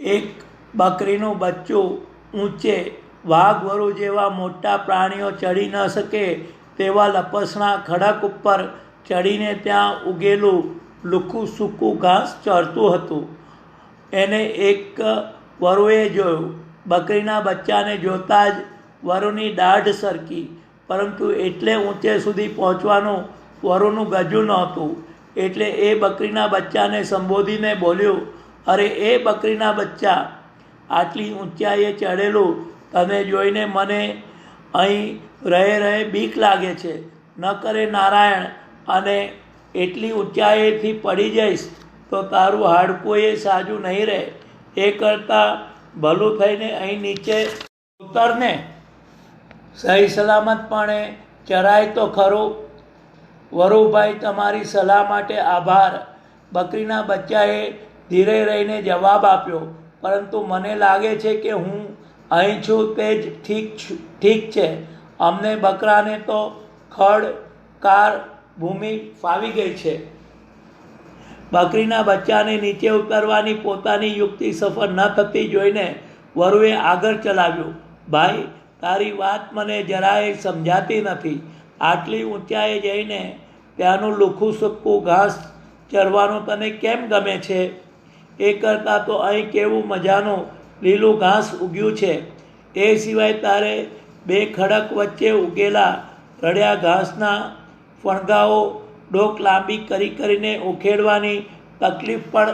એક બકરીનું બચ્ચું ઊંચે વાઘ વરુ જેવા મોટા પ્રાણીઓ ચડી ન શકે તેવા લપસણા ખડક ઉપર ચડીને ત્યાં ઉગેલું લુખું સૂકું ઘાસ ચરતું હતું. એને એક વરુએ જોયું. બકરીના બચ્ચાને જોતાં જ વરુની દાઢ સરકી, પરંતુ એટલે ઊંચે સુધી પહોંચવાનું વરુનું ગજું નહોતું. એટલે એ બકરીના બચ્ચાને સંબોધીને બોલ્યું અરે એ બકરીના બચ્ચા, આટલી ઊંચાઈએ ચડેલું, તમે જોઈને મને અહીં રહે રહે બીક લાગે છે. ન કરે નારાયણ, અને એટલી ઊંચાઈથી પડી જઈશ તો તારું હાડકું એ સાજું નહીં રહે. એ કરતાં ભલું થઈને અહીં નીચે ઉતરને. સહી સલામતપણે ચરાય તો ખરું. વરુભાઈ, તમારી સલાહ માટે આભાર. બકરીના બચ્ચાએ ધીરે રહીને જવાબ આપ્યો, પરંતુ મને લાગે છે કે હું અહીં છું તે જ ઠીક ઠીક છે. અમને બકરાને તો ખડ કાર ભૂમિ ફાવી ગઈ છે. બકરીના બચ્ચાને નીચે ઉતરવાની પોતાની યુક્તિ સફળ ન થતી જોઈને વરુએ આગળ ચલાવ્યું, ભાઈ, તારી વાત મને જરાય સમજાતી નથી. આટલી ઊંચાઈએ જઈને ત્યાંનું લુખું, સૂકું ઘાસ ચરવાનું તને કેમ ગમે છે? એ કરતાં તો અહીં કેવું મજાનું લીલું ઘાસ ઉગ્યું છે. એ સિવાય તારે બે ખડક વચ્ચે ઉગેલા રડ્યા ઘાસના ફણગાઓ ડોક લાંબી કરી કરીને ઉખેડવાની તકલીફ પણ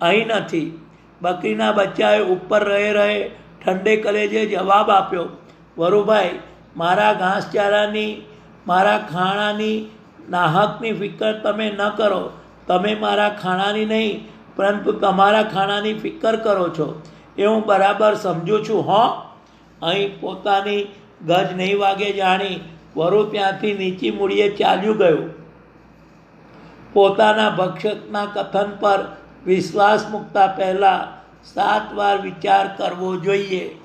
અહીં નથી. બકરીના બચ્ચાએ ઉપર રહે રહે ઠંડે કલેજે જવાબ આપ્યો, વરુભાઈ, મારા ઘાસચારાની, મારા ખાણાની, નાહકની ફિકર તમે ન કરો. તમે મારા ખાણાની નહીં પરંતુ તમારા ખાણાની ફિકર કરો છો. એ હું બરાબર સમજું છું, હો. અહીં પોતાની ગજ નહીં વાગે જાણી વરુ ત્યાંથી નીચી મૂડીએ ચાલ્યું ગયું. પોતાના ભક્ષકના કથન પર વિશ્વાસ મૂકતા પહેલાં સાત વાર વિચાર કરવો જોઈએ.